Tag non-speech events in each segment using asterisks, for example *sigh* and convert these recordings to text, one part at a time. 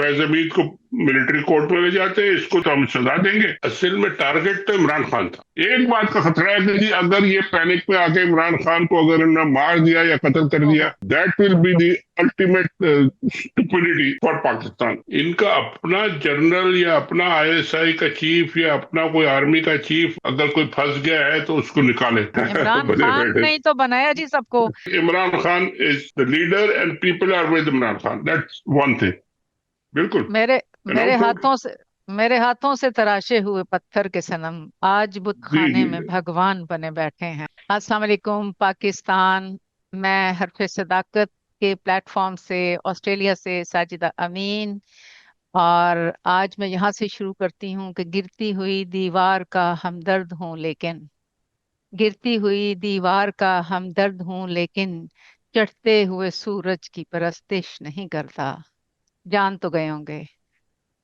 फैज हमीद को military court में ले जाते हैं इसको तो हम सजा देंगे। असल में टारगेट तो इमरान खान था। एक बात का खतरा है कि जी अगर ये पैनिक में आके इमरान खान को अगर इन्होंने मार दिया या कत्ल कर दिया that will be the ultimate stupidity for Pakistan इनका अपना जनरल या अपना आईएसआई का चीफ या अपना कोई आर्मी का चीफ अगर कोई फंस गया है तो उसको निकाले। इमरान *laughs* खान ने तो बनाया जी सबको। Imran Khan is the leader and people are with Imran Khan. That's one thing बिल्कुल। मेरे मेरे हाथों से मेरे हाथों से तराशे हुए पत्थर के सनम आज बुत खाने में भगवान बने बैठे हैं। अस्सलाम वालेकुम पाकिस्तान मैं हरफे सदाकत के प्लेटफॉर्म से ऑस्ट्रेलिया से साजिदा अमीन। और आज मैं यहाँ से शुरू करती हूँ कि गिरती हुई दीवार का हमदर्द हूँ लेकिन गिरती हुई दीवार का हमदर्द हूँ लेकिन चढ़ते हुए सूरज की परस्तिश नहीं करता। जान तो गए होंगे।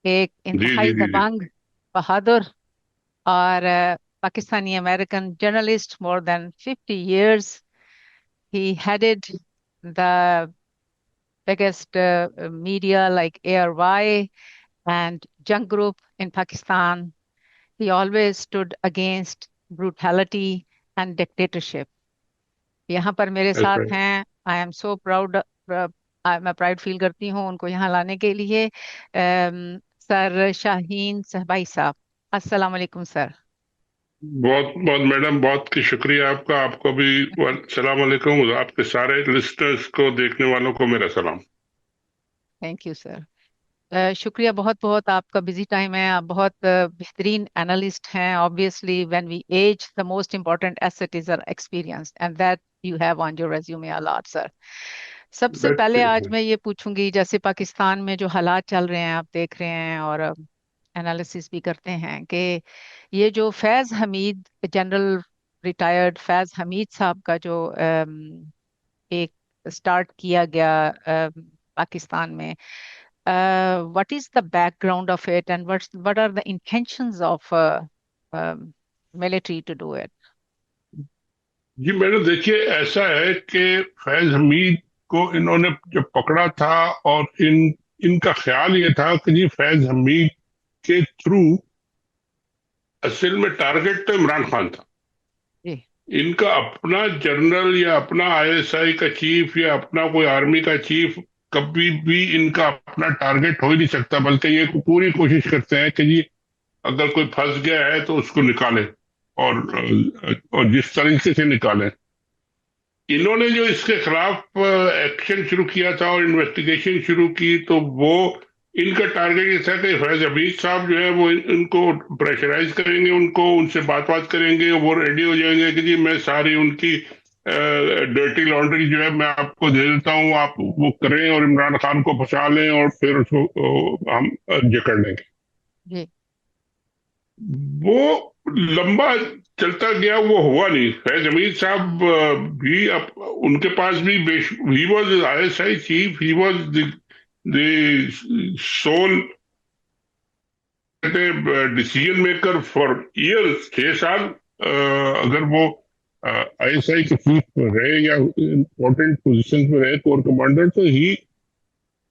एक इंतहाई दबंग बहादुर और Pakistani American journalist more than 50 years he headed the biggest media like ARY and Jang group in Pakistan he always stood against brutality and dictatorship यहाँ पर मेरे साथ हैं। आई एम सो प्राउड मैं प्राउड फील करती हूँ उनको यहाँ लाने के लिए। सर शाहीन सहबाई साहब अस्सलाम वालेकुम सर। बहुत बहुत मैडम बहुत की शुक्रिया आपका। आपको भी सलाम वालेकुम आपके सारे लिस्टर्स को देखने वालों को मेरा सलाम। थैंक यू सर शुक्रिया बहुत बहुत आपका बिज़ी टाइम है। आप बहुत बेहतरीन एनालिस्ट हैं। Obviously when we as the most important asset is our experience and that you have on your resume a lot sir सबसे पहले आज मैं ये पूछूँगी जैसे पाकिस्तान में जो हालात चल रहे हैं आप देख रहे हैं और एनालिसिस भी करते हैं कि ये जो फैज हमीद जनरल रिटायर्ड फैज हमीद साहब का जो एक स्टार्ट किया गया पाकिस्तान में what is the background of it and what what are the intentions of military to do it ji madam देखिए ऐसा है कि फैज हमीद को इन्होंने जब पकड़ा था और इन इनका ख्याल ये था कि जी फैज हमीद के थ्रू असल में टारगेट तो इमरान खान था। इनका अपना जनरल या अपना आईएसआई का चीफ या अपना कोई आर्मी का चीफ कभी भी इनका अपना टारगेट हो ही नहीं सकता बल्कि ये पूरी कोशिश करते हैं कि जी अगर कोई फंस गया है तो उसको निकाले और और जिस तरीके से निकालें। इन्होंने जो इसके खिलाफ एक्शन शुरू किया था और इन्वेस्टिगेशन शुरू की तो वो इनका टारगेट ये था कि फैज अबीद साहब जो है वो इनको प्रेशराइज करेंगे उनको उनसे बात बात करेंगे वो रेडी हो जाएँगे कि जी मैं सारी उनकी डर्टी लॉन्ड्री जो है मैं आपको दे देता हूँ आप वो करें और इमरान खान को फंसा लें और फिर उसको हम जकड़ लेंगे। वो लंबा चलता गया वो हुआ नहीं फैज अमीर साहब भी अब उनके पास भी he was I S I chief he was sole decision maker for years छह साल अगर वो आई एस आई के चीफ में रहे या इम्पोर्टेंट पोजिशन में रहे कोर कमांडर तो he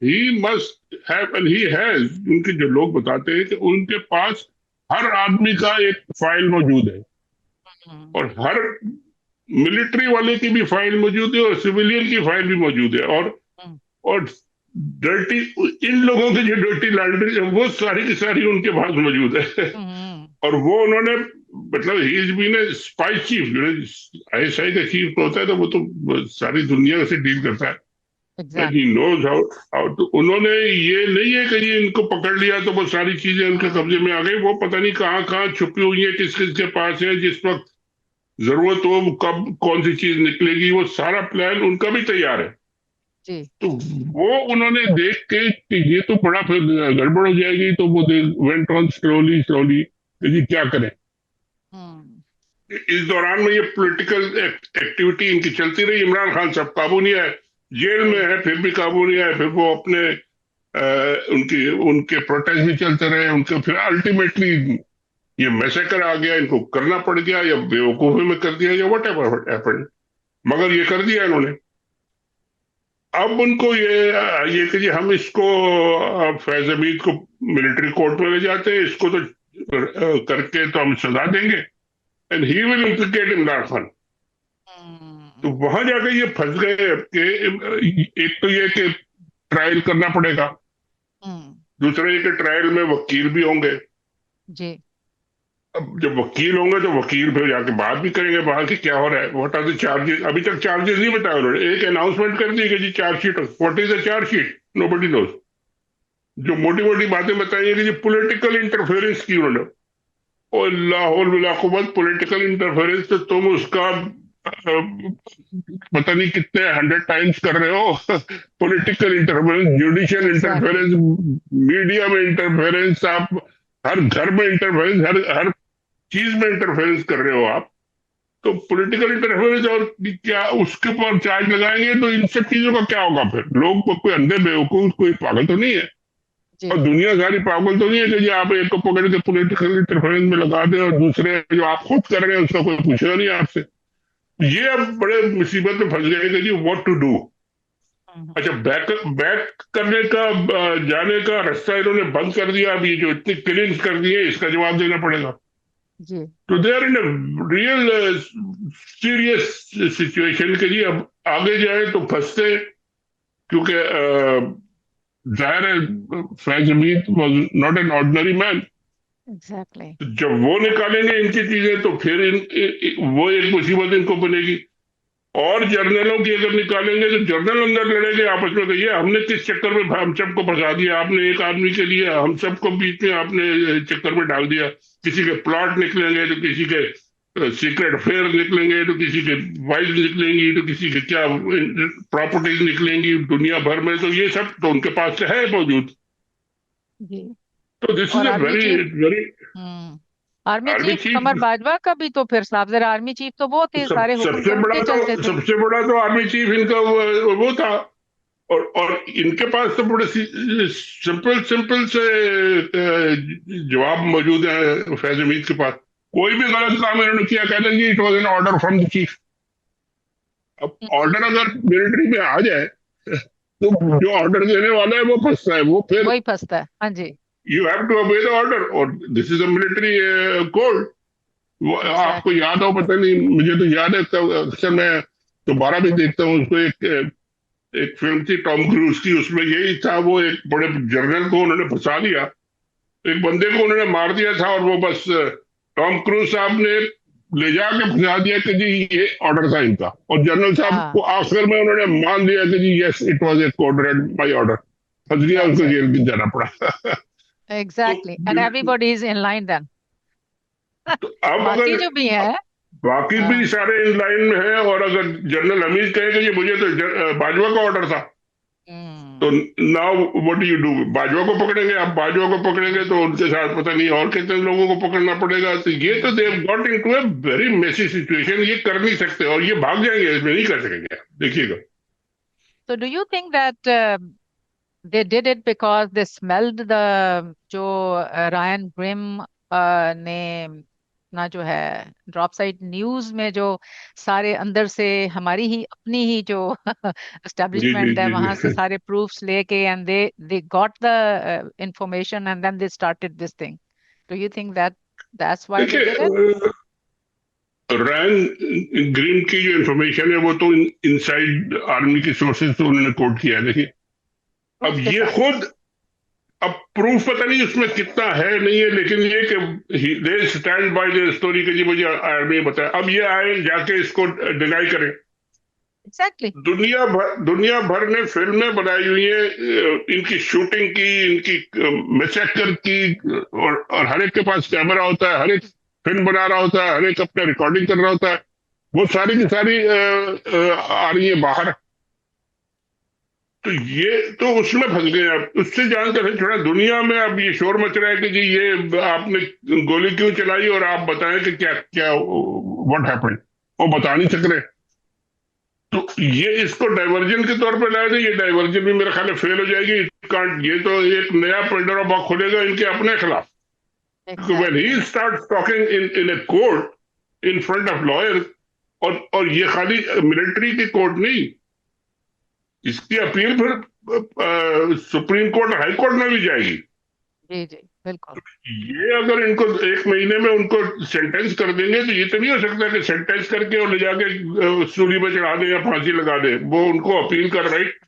he must have and he has उनके जो लोग बताते हैं कि उनके पास हर आदमी का एक फ़ाइल मौजूद है। और हर मिलिट्री वाले की भी फ़ाइल मौजूद है और सिविलियन की फ़ाइल भी मौजूद है और हम्म। और डर्टी इन लोगों की जो डर्टी लैंड्री है वो सारी की सारी उनके पास मौजूद है हम्म। और वो उन्होंने मतलब he been spy chief I S I का चीफ होता है तो वो तो सारी दुनिया से डील करता है तो उन्होंने ये नहीं है कि ये इनको पकड़ लिया तो वो सारी चीज़ें उनके कब्जे में आ गई वो पता नहीं कहाँ कहाँ छुपी हुई है किस किस के पास है जिस वक्त ज़रूरत हो कब कौन सी चीज़ निकलेगी वो सारा प्लान उनका भी तैयार है। जी। तो वो उन्होंने देख के कि ये तो बड़ा फिर गड़बड़ हो जाएगी तो वो वेंट ऑन स्लोली स्लोली जी क्या करें। हम्म। इस दौरान में ये पॉलिटिकल एक्टिविटी इनकी चलती रही। इमरान खान साहब काबू नहीं आए। जेल में है फिर भी काबू नहीं आए। फिर वो अपने आ, उनकी उनके प्रोटेस्ट भी चलते रहे। उनके फिर अल्टीमेटली ये मैसेकर आ गया इनको करना पड़ गया या बेवकूफ़ी में कर दिया या वट एवर मगर ये कर दिया इन्होंने। अब उनको ये ये कि हम इसको फैज हमीद को मिलिट्री कोर्ट में ले जाते हैं इसको तो करके तो हम सजा देंगे। And he will implicate Imran Khan तो वहाँ जाके ये फंस गए कि एक तो ये कि ट्रायल करना पड़ेगा। हम्म। दूसरा ये कि ट्रायल में वकील भी होंगे। जी। अब जब वकील होंगे तो वकील फिर जाके बात भी करेंगे बाहर की क्या हो रहा है? व्हाट आर द चार्जेस अभी तक चार्जेस नहीं बताया उन्होंने। एक अनाउंसमेंट कर दी कि जी chargesheet what is the chargesheet nobody knows जो मोटी मोटी बातें बताई कि जी पोलिटिकल इंटरफेरेंस की उन्होंने। और लाहौल पोलिटिकल इंटरफेरेंस तो तुम उसका पता नहीं कितने हंड्रेड टाइम्स कर रहे हो। Political interference judicial interference media में इंटरफेरेंस आप हर घर में इंटरफेरेंस हर हर चीज़ में इंटरफेरेंस कर रहे हो आप तो पॉलिटिकल इंटरफेरेंस और क्या उसके ऊपर चार्ज लगाएँगे तो इन सब चीज़ों का क्या होगा फिर? लोग को कोई अंधे बेवकूफ़ कोई पागल तो नहीं है। और दुनिया सारी पागल तो नहीं है कि आप एक को पकड़ के पॉलिटिकल इंटरफेरेंस में लगा दे और दूसरे जो आप खुद कर रहे हैं उसका कोई पूछेगा नहीं आपसे। ये अब बड़े मुसीबत में फंस गए जी व्हाट टू डू अच्छा बैक बैक करने का जाने का रास्ता इन्होंने बंद कर दिया अभी जो इतनी क्लिंग कर दिए इसका जवाब देना पड़ेगा। तो they are in real serious situation के लिए अब आगे जाए तो फंसते क्योंकि ज़ाहिर है Faiz Hameed was not an ordinary man exactly. जब वो निकालेंगे इनकी चीज़ें तो फिर इन, इन, वो एक मुसीबत इनको बनेगी। और जर्नलों की अगर निकालेंगे तो जर्नल अंदर लड़ेंगे आपस में कहिए हमने किस चक्कर में हम सबको फंसा दिया आपने एक आदमी के लिए हम सबको बीच में आपने चक्कर में डाल दिया। किसी के प्लॉट निकलेंगे तो किसी के सीक्रेट अफेयर निकलेंगे तो किसी के वाइफ निकलेंगी तो किसी के क्या प्रॉपर्टीज़ निकलेंगी दुनिया भर में तो ये सब तो उनके पास से है मौजूद। तो this is a very very army, army chief Qamar Bajwa का भी तो फिर साहब जरा आर्मी चीफ तो वो थे सब, सारे सबसे बड़ा तो सबसे बड़ा तो आर्मी चीफ इनका वो, वो था। और और इनके पास तो बड़े सिंपल सिंपल से जवाब मौजूद है फैज हमीद के पास। कोई भी गलत काम इन्होंने किया कहते हैं it was an order from the chief अब ऑर्डर। अगर मिलिट्री में आ जाए तो जो ऑर्डर देने वाला है वो फंसता है वो फिर वही फंसता है। हाँ जी। You have to obey the order or this is a military uh, code वो आपको याद हो पता नहीं मुझे तो याद है अक्सर मैं दोबारा भी देखता हूँ उसको एक एक फ़िल्म थी टॉम क्रूज की उसमें यही था वो एक बड़े जर्नल को उन्होंने फंसा दिया एक बंदे को उन्होंने मार दिया था और वो बस टॉम क्रूज साहब ने ले जाके फंसा दिया कि जी ये ऑर्डर था इनका। और जनरल साहब हाँ। को आखिर में उन्होंने मान दिया कि जी yes it was a code red by order फंस गया उसको जेल में जाना पड़ा। Exactly and everybody is in line then बाकी जो भी है बाकी भी हाँ। सारे इन लाइन में है और अगर जनरल हमीद कहे कि ये मुझे तो बाजवा का ऑर्डर था। हम्म। तो now what do you do Bajwa को पकड़ेंगे? आप बाजवा को पकड़ेंगे तो उनके साथ पता नहीं और कितने लोगों को पकड़ना पड़ेगा। तो ये तो they got into a very messy situation ये कर नहीं सकते और ये भाग जाएँगे इसमें नहीं कर सकेंगे। देखिएगा। So do you think that uh, they did it because they smelled the जो रायन ग्रिम ने ना जो है ड्रॉप साइट न्यूज़ में जो सारे अंदर से हमारी ही अपनी ही जो *laughs* एस्टेब्लिशमेंट है वहाँ से सारे प्रूफ्स लेके and they they got the information and then they started this thing do you think that that's why they did it Ryan Grim की जो इंफॉर्मेशन है वो तो इनसाइड आर्मी की सोर्सेज से उन्होंने कोट किया है देखिए। अब ये खुद अब प्रूफ पता नहीं उसमें कितना है नहीं है लेकिन ये कि they stand by the story के जी मुझे आर्मी बताया। अब ये आए जाके इसको डिनाई करें। Exactly. दुनिया भर दुनिया भर ने फ़िल्में बनाई हुई है इनकी शूटिंग की इनकी मैसेकर की और, और हर एक के पास कैमरा होता है हर एक फ़िल्म बना रहा होता है हर एक अपना रिकॉर्डिंग कर रहा होता है। वो सारी की सारी आ, आ, आ रही है बाहर। तो ये तो उसमें फंस गए आप। उससे जानकर है थोड़ा दुनिया में अब ये शोर मच रहा है कि जी ये आपने गोली क्यों चलाई और आप बताएँ कि क्या क्या व्हाट हैपेंड वो बता नहीं सक रहे। तो ये इसको डाइवर्जन के तौर पर लाया था ये डाइवर्जन भी मेरे ख्याल फेल हो जाएगी। कांट ये तो एक नया पेंडर बॉक्स खुलेगा इनके अपने खिलाफ। When he starts talking in in a court in front of lawyers और और ये खाली मिलिट्री की कोर्ट नहीं इसकी अपील फिर सुप्रीम कोर्ट हाई कोर्ट में भी जाएगी। जी जी बिल्कुल। ये अगर इनको एक महीने में उनको सेंटेंस कर देंगे तो ये तो नहीं हो सकता कि सेंटेंस करके और ले जाके सूली पर चढ़ा दे या फांसी लगा दे। वो उनको अपील कर राइट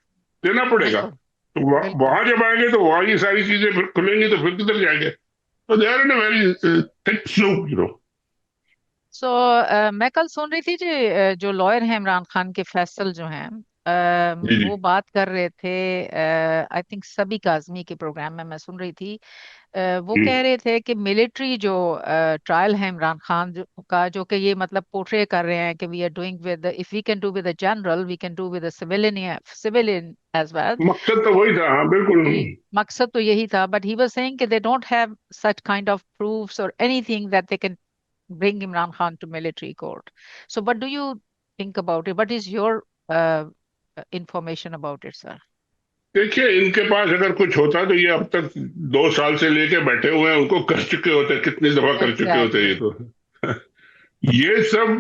देना पड़ेगा। तो वहाँ जब आएँगे तो वहाँ ये सारी चीज़ें फिर खुलेंगी तो फिर किधर जाएँगे? तो they are in very thick soup you know so मैं कल सुन रही थी जी जो लॉयर हैं इमरान खान के फैसल जो हैं uh, वो बात कर रहे थे आई थिंक सभी काजमी के प्रोग्राम में मैं सुन रही थी। वो कह रहे थे कि मिलिट्री जो ट्रायल है इमरान खान जो, का जो कि ये मतलब पोर्ट्रे कर रहे हैं कि we are doing with if we can do with a general we can do with a civilian civilian as well मकसद तो वही था हाँ बिल्कुल। जी मकसद तो यही था बट ही वाज सेइंग कि they don't have such kind of proofs और anything that they can bring Imran Khan to military court. So, what do you think about it? What is your uh, information about it sir देखिए इनके पास अगर कुछ होता तो ये अब तक दो साल से लेके बैठे हुए हैं उनको कर चुके होते कितनी दफ़ा कर चुके होते ये तो। *laughs* ये सब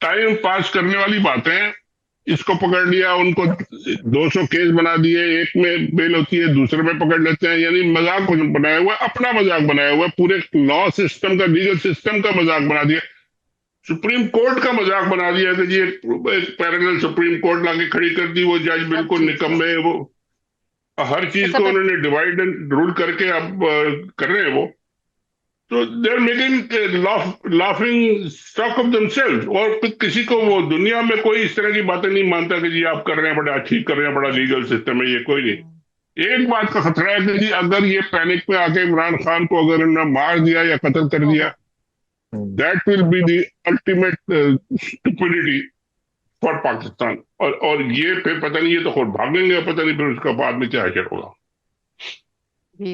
टाइम पास करने वाली बातें हैं इसको पकड़ लिया उनको 200 केस बना दिए एक में बेल होती है दूसरे में पकड़ लेते हैं यानी मज़ाक बनाया हुआ अपना मज़ाक बनाया हुआ पूरे लॉ सिस्टम का लीगल सिस्टम का मज़ाक बना दिया। सुप्रीम कोर्ट का मज़ाक बना दिया कि जी एक पैरेलल सुप्रीम कोर्ट लाके खड़ी कर दी वो जज बिल्कुल निकम्मे है वो। हर चीज़ को उन्होंने डिवाइड एंड रूल करके अब कर रहे हैं वो। तो they are making laughing stock of themselves और किसी को वो दुनिया में कोई इस तरह की बातें नहीं मानता कि जी आप कर रहे हैं बड़ा ठीक कर रहे हैं बड़ा लीगल सिस्टम है ये कोई नहीं। एक बात का खतरा है कि जी अगर ये पैनिक में आके इमरान खान को अगर उन्होंने मार दिया या कत्ल कर दिया that will be the ultimate stupidity for Pakistan और और ये फिर पता नहीं ये तो खुद भागेंगे पता नहीं फिर उसका बाद में क्या असर होगा।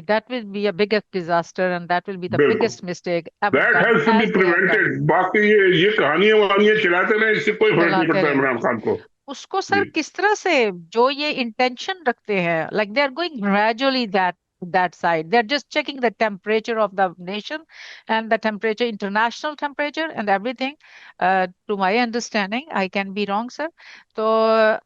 That will be a biggest disaster and that will be the biggest mistake ever that has to be prevented बाकी ये ये कहानियाँ वहानियाँ चलाते रहे इससे कोई फ़र्क नहीं पड़ता इमरान खान को। उसको सर किस तरह से जो ये इंटेंशन रखते हैं like they are going gradually that that side. They're just checking the temperature of the nation and the temperature, international temperature and everything. Uh, to my understanding, I can be wrong, sir. तो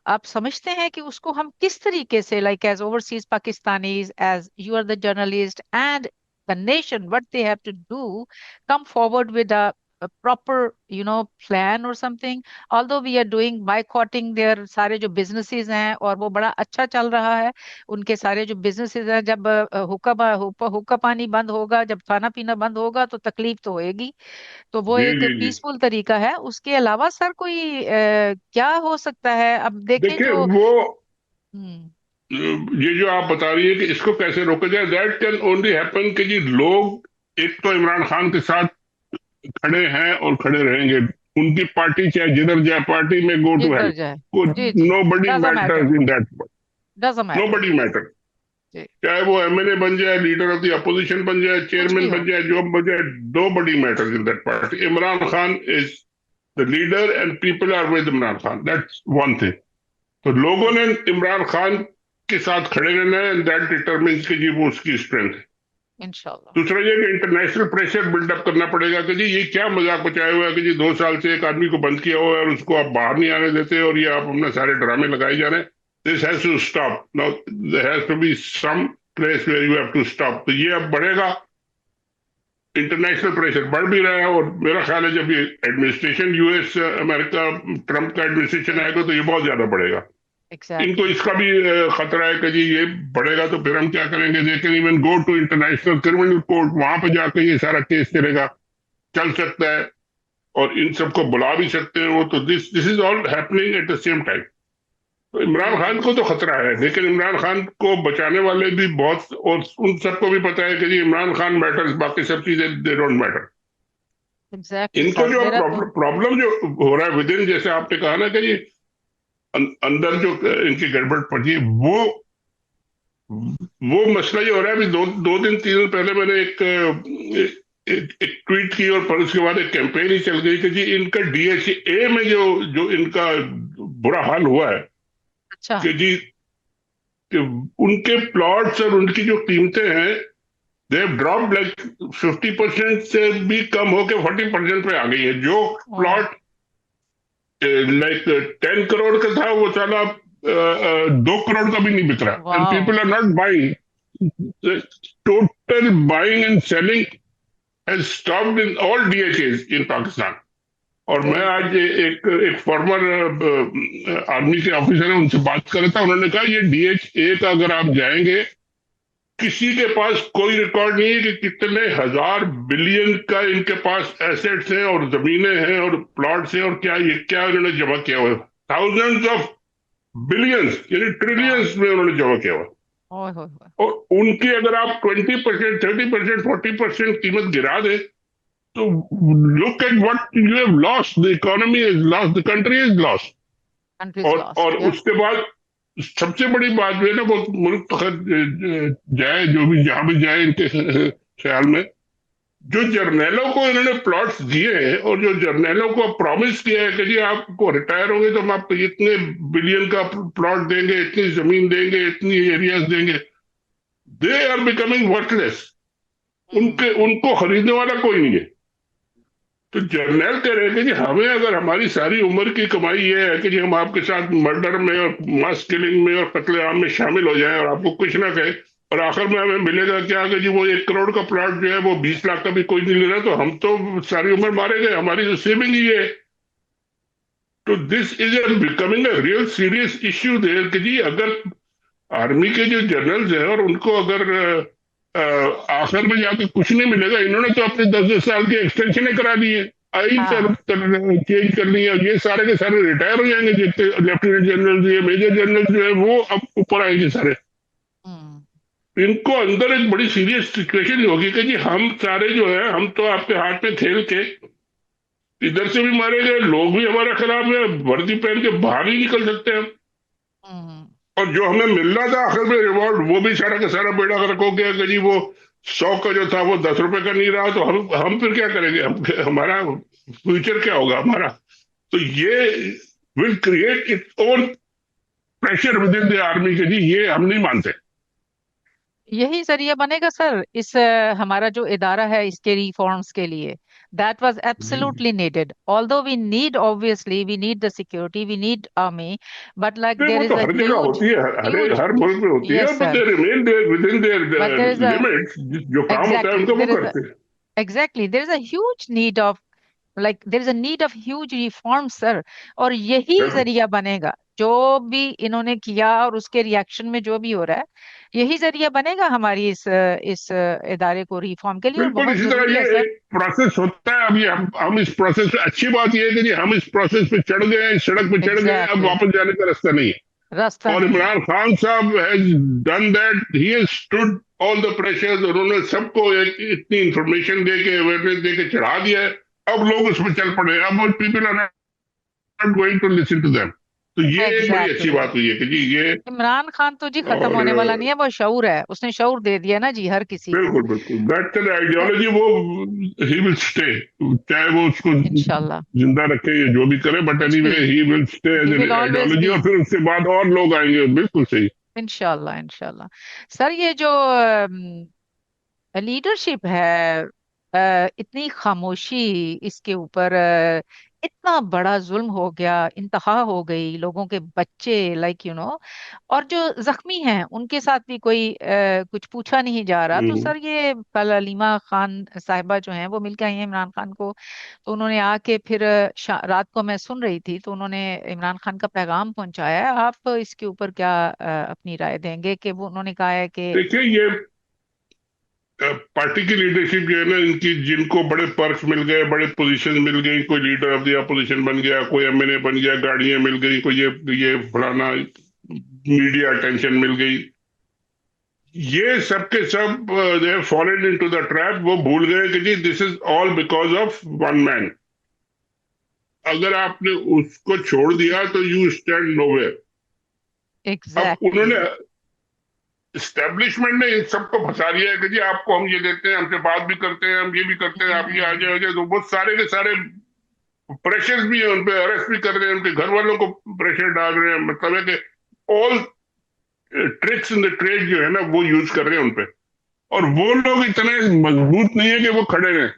आप समझते हैं कि उसको हम किस तरीके से like as overseas Pakistanis, as you are the journalist and the nation, what they have to do, come forward with a a proper you know plan or something. Although we are doing boycotting their सारे जो businesses हैं और वो बड़ा अच्छा चल रहा है उनके सारे जो businesses हैं जब हुक्का हुक्का पानी बंद होगा जब खाना पीना बंद होगा तो तकलीफ़ तो होएगी। तो वो एक पीसफुल तरीका है। उसके अलावा सर कोई आ, क्या हो सकता है? अब देखें जो वो ये जो आप बता रही है कि इसको कैसे रोका जाए दैट कैन ओनली हैपन कि जी लोग एक तो इमरान खान के साथ खड़े हैं और खड़े रहेंगे। उनकी पार्टी चाहे जिधर जाए पार्टी में go to help nobody matter in that nobody matter चाहे वो एमएलए बन जाए लीडर ऑफ़ द अपोजिशन बन जाए चेयरमैन बन जाए जो बन जाए nobody matter in that party Imran Khan is the leader and people are with Imran Khan that's one thing तो लोगों ने इमरान खान के साथ खड़े रहना है एंड दैट डिटरमिन्स की जी वो उसकी स्ट्रेंथ है। दूसरा ये कि इंटरनेशनल प्रेशर बिल्डअप करना पड़ेगा कि जी, ये क्या मज़ाक बचाया हुआ है कि जी, दो साल से एक आदमी को बंद किया हुआ है और उसको आप बाहर नहीं आने देते और ये आप अपने सारे ड्रामे लगाए जा रहे हैं। This has to stop now there has to be some place where you have to stop तो ये अब बढ़ेगा। इंटरनेशनल प्रेशर बढ़ भी रहा है और मेरा ख्याल है जब ये एडमिनिस्ट्रेशन यूएस अमेरिका ट्रंप का एडमिनिस्ट्रेशन आएगा तो ये बहुत ज़्यादा बढ़ेगा। Exactly. इनको इसका भी खतरा है कि जी ये बढ़ेगा तो फिर हम क्या करेंगे they can even go to international criminal court वहाँ पे जाकर ये सारा केस चलेगा चल सकता है और इन सबको बुला भी सकते हैं वो तो this this is all happening at the same time तो इमरान खान को तो खतरा है लेकिन इमरान खान को बचाने वाले भी बहुत और उन सबको भी पता है कि जी इमरान खान मैटर्स बाकी सब चीज़ें दे डोंट मैटर exactly. इनको जो प्रॉब्लम जो हो रहा है विद इन जैसे आपने कहा ना कि जी अंदर जो इनकी गड़बड़ पड़ी है वो वो मसला ये हो रहा है अभी दो दो दिन तीन दिन पहले मैंने एक एक, एक ट्वीट की और फिर उसके बाद एक कैंपेन ही चल गई कि जी इनका डीएचए में जो जो इनका बुरा हाल हुआ है अच्छा। कि जी कि उनके प्लॉट्स और उनकी जो कीमतें हैं they drop like fifty percent से भी कम होके फोर्टी परसेंट पे आ गई है जो प्लॉट लाइक टेन करोड़ का था वो साला दो करोड़ का भी नहीं बिक रहा। And people are not buying total buying and selling has stopped in all DHS in Pakistan और मैं आज एक एक फॉर्मर आर्मी के ऑफिसर है उनसे बात कर रहा था। उन्होंने कहा ये डीएच ए का अगर आप जाएँगे किसी के पास कोई रिकॉर्ड नहीं है कि कितने हज़ार बिलियन का इनके पास एसेट्स हैं और जमीनें हैं और प्लॉट्स हैं और क्या ये क्या उन्होंने जमा किया हुआ थाउजेंड्स ऑफ़ बिलियंस यानी ट्रिलियंस में उन्होंने जमा किया हुआ और उनकी अगर आप twenty percent thirty percent forty percent कीमत गिरा दे तो look at what you have lost the economy is lost the country is lost और और उसके बाद सबसे बड़ी बात जो है ना वो मुल्क जाए जो भी जहाँ भी जाए इनके ख्याल में। जो जर्नैलों को इन्होंने प्लॉट्स दिए हैं और जो जर्नैलों को प्रॉमिस किया है कि जी आपको रिटायर होंगे तो हम आपको इतने बिलियन का प्लॉट देंगे इतनी ज़मीन देंगे इतनी एरियाज़ देंगे। दे आर बिकमिंग वर्थलेस उनके उनको खरीदने वाला कोई नहीं है। तो जर्नल कह रहे थे कि हमें अगर हमारी सारी उम्र की कमाई ये है कि जी हम आपके साथ मर्डर में और मास किलिंग में और कत्ले आम में शामिल हो जाएँ और आपको कुछ ना कहे, और आखिर में हमें मिलेगा क्या कि जी वो एक करोड़ का प्लॉट जो है वो बीस लाख का भी कोई नहीं ले रहा तो हम तो सारी उम्र मारे गए, हमारी तो सेविंग ही है। तो this is becoming a real serious issue there कि जी अगर आर्मी के जो जनरल्स हैं और उनको अगर आखिर में जाकर कुछ नहीं मिलेगा इन्होंने तो अपने दस दस साल की एक्सटेंशन करा दी है आई हाँ। चेंज कर ली है ये सारे के सारे रिटायर हो जाएँगे जितने लेफ्टिनेंट जनरल ये मेजर जनरल जो है वो अब ऊपर आएँगे सारे हम्म। इनको अंदर एक बड़ी सीरियस सिचुएशन होगी कि जी हम सारे जो है हम तो आपके हाथ में खेल के इधर से भी मारे गए लोग भी हमारा खराब है वर्दी पहन के बाहर ही निकल सकते हैं हम्म। और जो हमें मिल रहा था आखिर में रिवॉर्ड वो भी सारा का सारा बेड़ा कर हो कि जी वो सौ का जो था वो दस रुपए का नहीं रहा तो हम हम फिर क्या करेंगे? हम, हमारा फ्यूचर क्या होगा? हमारा तो ये will create its own pressure within the army के जी ये हम नहीं मानते। यही ज़रिया बनेगा सर इस, हमारा जो इदारा है इसके रिफॉर्म्स के लिए। that was absolutely needed although we need obviously we need the security we need army but like there is a huge, huge हर मुल्क में होती yes, है but they remain there within their uh, limits जो काम होता है उनको वो करते हैं exactly there is a huge need of like there is a need of huge reforms sir और यही जरिया बनेगा जो भी इन्होंने किया और उसके रिएक्शन में जो भी हो रहा है यही ज़रिया बनेगा हमारी इस इस इदारे को रिफॉर्म के लिए बिल्कुल इसी तरह ये प्रोसेस होता है। अभी हम हम इस प्रोसेस पे अच्छी बात ये है कि हम इस प्रोसेस पे चढ़ गए सड़क पे चढ़ गए अब वापस जाने का रास्ता नहीं है। रास्ता और इमरान खान साहब has done that he has stood all the pressures उन्होंने सबको इतनी इंफॉर्मेशन दे के अवेयरनेस दे के चढ़ा दिया है। अब लोग उसमें चल पड़े अब people are not going to listen to them तो ये एक बड़ी अच्छी बात हुई है कि जी ये इमरान खान तो जी खत्म होने वाला नहीं है वो शऊर है। उसने शऊर दे दिया ना जी हर किसी बिल्कुल बिल्कुल। दैट आइडियोलॉजी वो ही विल स्टे चाहे वो उसको इंशाल्लाह। ज़िंदा रखे या जो भी करे but anyway he will stay as an ideology और फिर उसके बाद और लोग आएँगे बिल्कुल सही। इंशाल्लाह इंशाल्लाह। सर ये जो लीडरशिप है इतनी खामोशी इसके ऊपर इतना बड़ा जुल्म हो गया इंतहा हो गई लोगों के बच्चे लाइक यू नो और जो जख्मी हैं उनके साथ भी कोई आ, कुछ पूछा नहीं जा रहा। तो सर ये कल अलीमा खान साहिबा जो हैं वो मिलकर आई हैं इमरान खान को। तो उन्होंने आके फिर रात को मैं सुन रही थी तो उन्होंने इमरान खान का पैगाम पहुँचाया। आप इसके ऊपर क्या आ, अपनी राय देंगे कि वो उन्होंने कहा है कि देखिए ये पार्टी की लीडरशिप जो है ना इनकी जिनको बड़े पर्क्स मिल गए बड़े पोजीशन मिल गई कोई लीडर ऑफ़ द अपोजिशन बन गया कोई एमएनए बन गया गाड़ियाँ मिल गई कोई ये ये फलाना मीडिया अटेंशन मिल गई। ये सब के सब they followed into the trap वो भूल गए कि जी this is all because of one man अगर आपने उसको छोड़ दिया तो यू स्टैंड नोवेयर exactly. उन्होंने स्टैब्लिशमेंट ने इन सबको फंसा लिया है कि जी आपको हम ये देते हैं, हमसे बात भी करते हैं, हम ये भी करते हैं, आप ये आ जाए तो बहुत सारे के सारे प्रेशर भी है उनपे अरेस्ट भी कर रहे हैं, उनके घर वालों को प्रेशर डाल रहे हैं। मतलब है कि all tricks in the trade जो है ना, वो यूज़ कर रहे हैं उनपे और वो लोग इतने मज़बूत नहीं है कि वो खड़े रहे।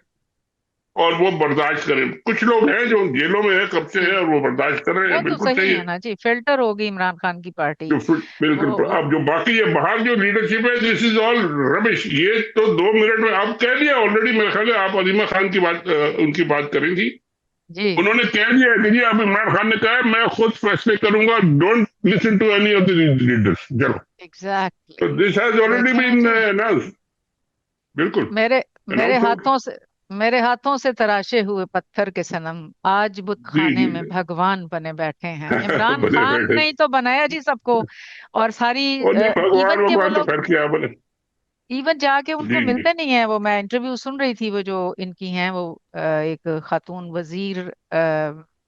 और वो बर्दाश्त करें। कुछ लोग हैं जो जेलों में है कब से है और वो बर्दाश्त कर रहे वो हैं तो बिल्कुल सही सही है ना। जी फ़िल्टर होगी इमरान खान की पार्टी। जो बिल्कुल। वो अब जो बाकी ये बाहर जो लीडरशिप है दिस इज़ ऑल रबिश ये तो दो मिनट में आप कह दिया ऑलरेडी मेरे ख्याल आप अलीमा खान की बात उनकी बात करी थी। जी। उन्होंने कह दिया कि जी अब इमरान खान ने कहा है मैं खुद फैसले करूँगा don't listen to any of the leaders चलो। तो exactly this has already been announced बिल्कुल। मेरे मेरे हाथों से मेरे हाथों से तराशे हुए पत्थर के सनम आज बुत जी खाने जी। में भगवान बने बैठे हैं। *laughs* इमरान खान ने ही तो बनाया जी सबको और सारी इवन के वो लोग इवन जाके उनको मिलते नहीं है वो मैं इंटरव्यू सुन रही थी वो जो इनकी हैं वो एक खातून वज़ीर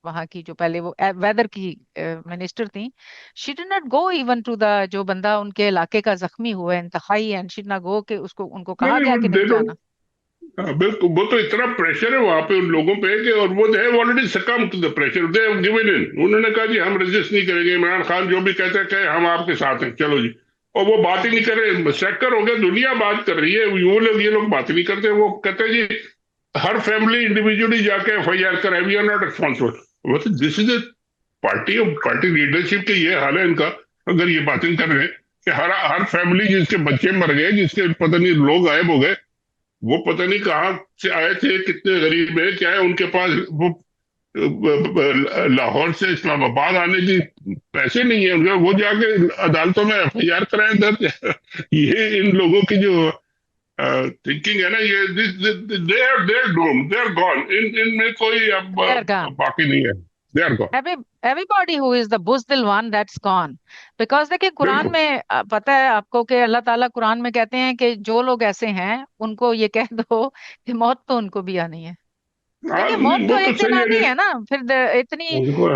वहाँ की जो पहले वो वेदर की मिनिस्टर थी। She did not go even to the जो बंदा उनके इलाके का जख्मी हुआ है इंतहाई एंड शी ना गो के उसको उनको कहा गया कि नहीं जाना। बिल्कुल, वो तो इतना प्रेशर है वहाँ पे उन लोगों पे कि और वो है already succumb to the pressure they given in उन्होंने कहा, जी, हम रजिस्ट नहीं करेंगे. इमरान खान जो भी कहते हैं, कहे, हम आपके साथ हैं. चलो जी। और वो बात ही नहीं कर रहे। सेक्टर हो गया, दुनिया बात कर रही है। वो लोग, ये लोग बात नहीं करते। वो कहते जी, हर फैमिली इंडिविजुअली जाके एफ़ आई आर करे वी आर नॉट रिस्पॉन्सिबल वो this is a party party leadership के ये हाल है इनका। अगर ये बातें कर रहे हैं कि हर हर फैमिली जिसके बच्चे मर गए, जिसके पता नहीं लोग गायब हो गए वो पता नहीं कहाँ से आए थे कितने गरीब है क्या है उनके पास वो लाहौर से इस्लामाबाद आने की पैसे नहीं है उनके वो जाके अदालतों में एफ़ आई आर कराए दर्ज। *laughs* ये इन लोगों की जो थिंकिंग है ना ये they are they are doom they are gone in इनमें कोई अब. बाकी नहीं है। They are gone Every, everybody who is the buzdil one that's gone. Because देखिए कुरान में पता है आपको कि अल्लाह ताला कुरान में कहते हैं कि जो लोग ऐसे हैं उनको ये कह दो कि मौत तो उनको भी आनी है। हाँ देखिए मौत तो तो एक दिन है। आनी है ना फिर इतनी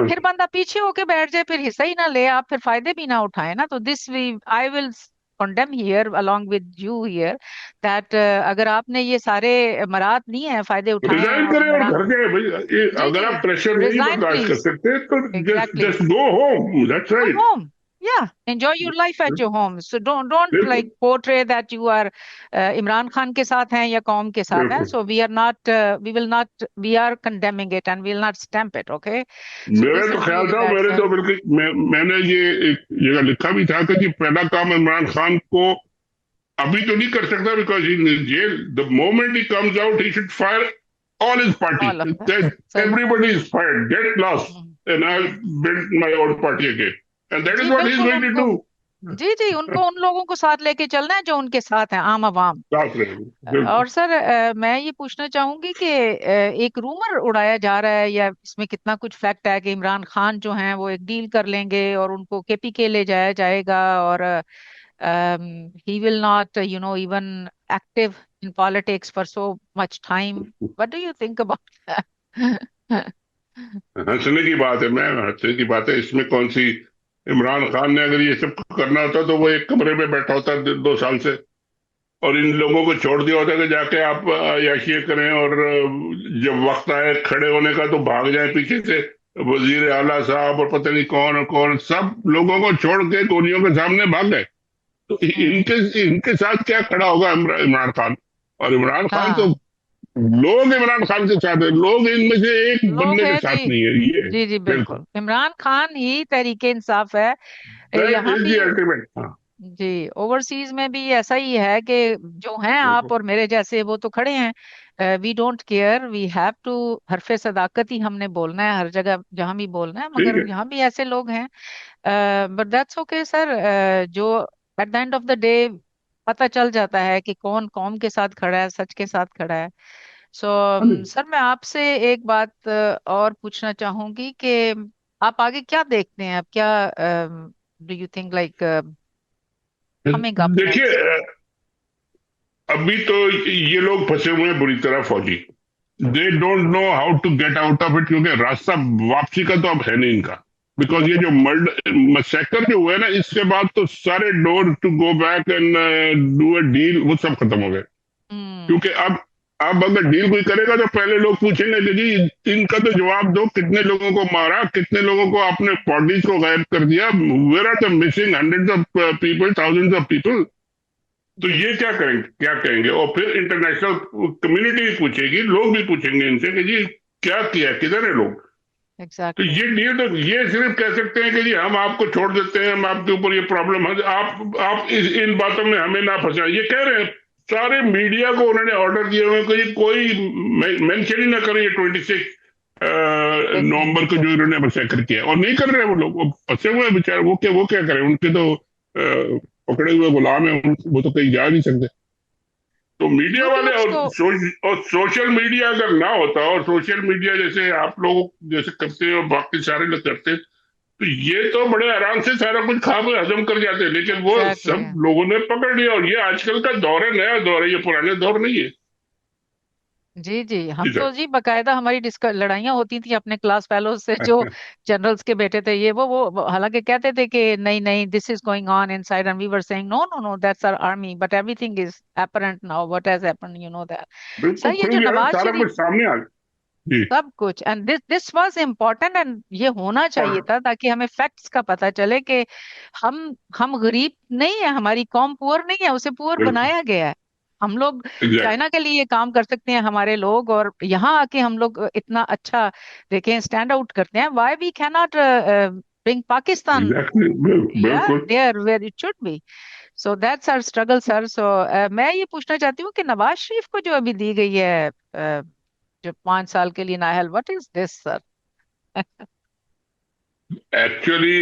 फिर बंदा पीछे होके बैठ जाए फिर हिस्सा ही ना ले आप फिर फ़ायदे भी ना उठाए ना तो this we I will condemn here along with you here that uh, अगर आपने ये सारे मरात नहीं है फ़ायदे उठाए रिजाइन करें और घर जाए भाई। अगर आप प्रेशर नहीं बर्दाश्त कर सकते तो just go home that's right home yeah enjoy your life at your home so don't don't बिल्कुल like portray that you are uh, Imran Khan के साथ हैं या कौम के साथ हैं बिल्कुल so we are not uh, we will not we are condemning it and we will not stamp it okay so मेरा this तो is ख्याल really था bad मेरे sir तो बिल्कुल मैं, मैंने ये एक जगह लिखा भी था कि जी पहला काम इमरान खान को अभी तो नहीं कर सकता because in jail the moment he comes out he should fire all his party. all of them That सही everybody is fired, get lost, hmm, and I'll build my own party again. And that is जी what he's बिल्कुल going to do. जी जी उनको उन लोगों को साथ लेके चलना है जो उनके साथ हैं आम आवाम। और सर मैं ये पूछना चाहूँगी कि एक रूमर उड़ाया जा रहा है या इसमें कितना कुछ फैक्ट है कि इमरान खान जो हैं वो एक डील कर लेंगे और उनको केपीके ले जाया जाएगा और he will not you know even active in politics for so much time what do you think about हंसने की बात है मैं हंसने की बात है इसमें कौन सी इमरान खान ने अगर ये सब करना होता तो वो एक कमरे में बैठा होता दो दो साल से। और इन लोगों को छोड़ दिया होता कि जाके आप याशिए करें और जब वक्त आए खड़े होने का तो भाग जाए पीछे से। वज़ीर आला साहब और पता नहीं कौन और कौन सब लोगों को छोड़ के गोलियों के सामने भाग गए। तो इनके इनके साथ क्या खड़ा होगा इमरान खान? और इमरान खान तो हाँ लोग इमरान खान के साथ है। लोग इनमें से एक बंदे के साथ नहीं है। ये जी जी बिल्कुल। इमरान खान ही तहरीके इंसाफ है। यहाँ भी अल्टीमेट हाँ। जी ओवरसीज में भी ऐसा ही है कि जो हैं आप और मेरे जैसे वो तो खड़े हैं। We don't care we have to हरफे सदाकत ही हमने बोलना है हर जगह जहाँ भी बोलना है मगर यहाँ भी ऐसे लोग हैं। बट दैट्स ओके सर जो at the end of the day पता चल जाता है कि कौन कौम के साथ खड़ा है सच के साथ खड़ा है। सो हाँ नहीं सर मैं आपसे एक बात और पूछना चाहूँगी कि आप आगे क्या देखते हैं? आप क्या do you think like coming up देखिए अभी तो ये लोग फंसे हुए हैं बुरी तरह फौजी। They don't know how to get out of it क्योंकि रास्ता वापसी का तो अब है नहीं इनका। बिकॉज़ ये जो मर्ड मसैकर जो हुआ है ना इसके बाद तो सारे door to go back and do a deal वो सब खत्म हो गए। हम्म क्योंकि अब अब अगर डील कोई करेगा तो पहले लोग पूछेंगे कि जी इनका तो जवाब दो कितने लोगों को मारा कितने लोगों को आपने बॉडीज को गायब कर दिया where are the missing hundred of people thousand of people तो ये क्या करेंगे क्या कहेंगे और फिर इंटरनेशनल कम्युनिटी भी पूछेगी लोग भी पूछेंगे इनसे कि जी क्या किया किधर है लोग? तो ये तो ये सिर्फ़ कह सकते हैं कि जी हम आपको छोड़ देते हैं हम आपके ऊपर ये प्रॉब्लम है। आप आप इस इन बातों में हमें ना फंसाएँ। ये कह रहे हैं सारे मीडिया को उन्होंने ऑर्डर दिए हुए कि कोई मेंशन ही ना करें ये ट्वेंटी सिक्स नवंबर को जो इन्होंने मैसेकर किया। और नहीं कर रहे हैं वो लोग वो फंसे हुए बेचारे वो क्या वो क्या करें? उनके तो पकड़े हुए गुलाम है वो तो कहीं जा नहीं सकते। तो मीडिया वाले और सो, और सोशल मीडिया अगर ना होता और सोशल मीडिया जैसे आप लोग जैसे करते हैं और बाकी सारे लोग करते हैं तो ये तो बड़े आराम से सारा कुछ खा के हजम कर जाते हैं। लेकिन वो सब लोगों ने पकड़ लिया और ये आजकल का दौर है नया दौर है ये पुराने दौर नहीं है। जी जी। हम जी तो जी बकायदा हमारी डिस्क लड़ाइयाँ होती थी अपने क्लास फेलोज से जो *laughs* जनरल्स के बेटे थे ये वो वो हालाँकि कहते थे कि नहीं नहीं this is going on inside and we were saying no no no that's our army but everything is now what has happened you know that. बिल्कुल सर, ये खुल जो गया नवाज़ सारा शरीफ- कुछ सामने आ जी। सब कुछ and this this was important and ये होना चाहिए था ताकि हमें फैक्ट्स का पता चले कि हम हम गरीब नहीं है हमारी कौम पुअर नहीं है उसे पुअर बिल्कुल। बनाया गया है। हम लोग एग्जैक्ट चाइना के लिए ये काम कर सकते हैं हमारे लोग और यहाँ आके हम लोग इतना अच्छा देखें स्टैंड आउट करते हैं। Why we can not bring Pakistan exactly yeah बिल्कुल there where it should be. So that's our struggle sir. So uh, मैं ये पूछना चाहती हूँ कि नवाज़ शरीफ को जो अभी दी गई है uh, जो पाँच साल के लिए Nahal what is this sir actually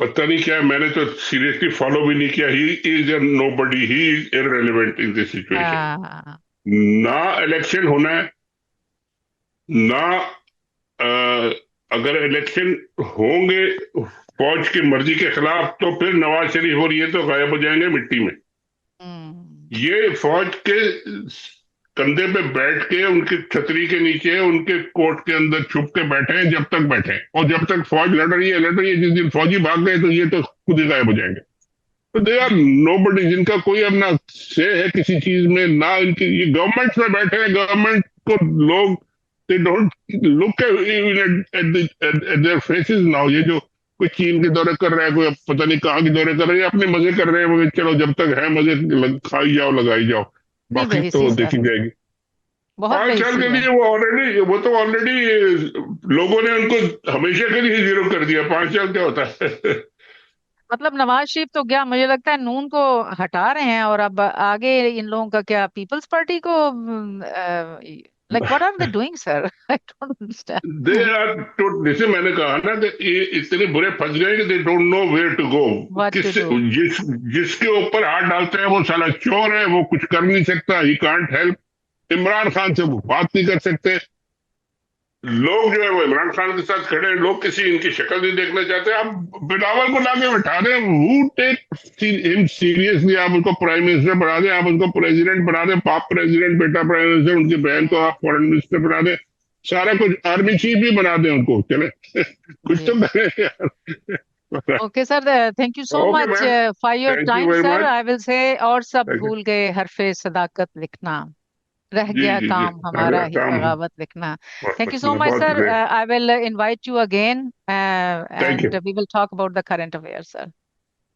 पता नहीं क्या मैंने तो सीरियसली फॉलो भी नहीं किया। He is a nobody he is irrelevant in this situation ना इलेक्शन होना है ना अ, अगर इलेक्शन होंगे फौज की मर्ज़ी के खिलाफ तो फिर नवाज़ शरीफ और ये तो गायब हो जाएँगे मिट्टी में। हम्म, ये फौज के कंधे पे बैठ के, उनकी छतरी के नीचे, उनके कोट के अंदर छुप के बैठे हैं, जब तक बैठे हैं। और जब तक फौज लड़ रही है, लड़ रही है, जिस दिन फौजी भाग गए तो ये तो खुद ही गायब हो जाएँगे। तो दे आर नो बडी जिनका कोई अपना से है किसी चीज़ में, ना इनकी, ये गवर्नमेंट में बैठे हैं गवर्नमेंट को लोग they don't look at their faces now ये जो कोई चीन के दौरे कर रहा है, कोई पता नहीं कहाँ के दौरे कर रहे हैं अपने मज़े कर रहे हैं चलो जब तक है मज़े, खाई जाओ, लगाई जाओ। बाकी तो। देखी जाएगी के लिए वो ऑलरेडी वो तो ऑलरेडी लोगों ने उनको हमेशा के लिए ज़ीरो कर दिया पाँच साल क्या होता है मतलब नवाज़ शरीफ तो क्या मुझे लगता है नून को हटा रहे हैं और अब आगे इन लोगों का क्या पीपल्स पार्टी को like what are they doing sir I don't understand they are to, जैसे मैंने कहा ना कि ये इतने बुरे फंस गए कि they don't know where to go What. जिस जिसके ऊपर हाथ डालते हैं वो साला चोर है वो कुछ कर नहीं सकता he can't help Imran Khan से वो बात नहीं कर सकते। लोग जो है वो इमरान खान के साथ खड़े हैं लोग किसी इनकी शक्ल नहीं देखना चाहते। आप बिलावल को लाके बैठा दें हु। टेक हिम सीरियसली आप उसको प्राइम मिनिस्टर बना दें आप उसको प्रेसिडेंट बना दें पाप प्रेसिडेंट बेटा प्राइम मिनिस्टर उनकी बहन को आप फॉरेन मिनिस्टर बना दें। सारा कुछ आर्मी चीफ भी बना दें उनको चले। *laughs* कुछ तो करें यार okay sir thank you so much. For your time sir I will say और सब भूल गए हरफे सदाकत लिखना। रह जी, गया जी, जी, काम रह हमारा गया ही काम। बगावत लिखना बहुत Thank you so बहुत much, sir. great. Uh, I will uh, invite you again, uh, Thank and you. we will talk about the current affairs, sir.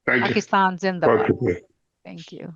Thank you. Pakistan बहुत Zindabad. शुक्रिया Thank you.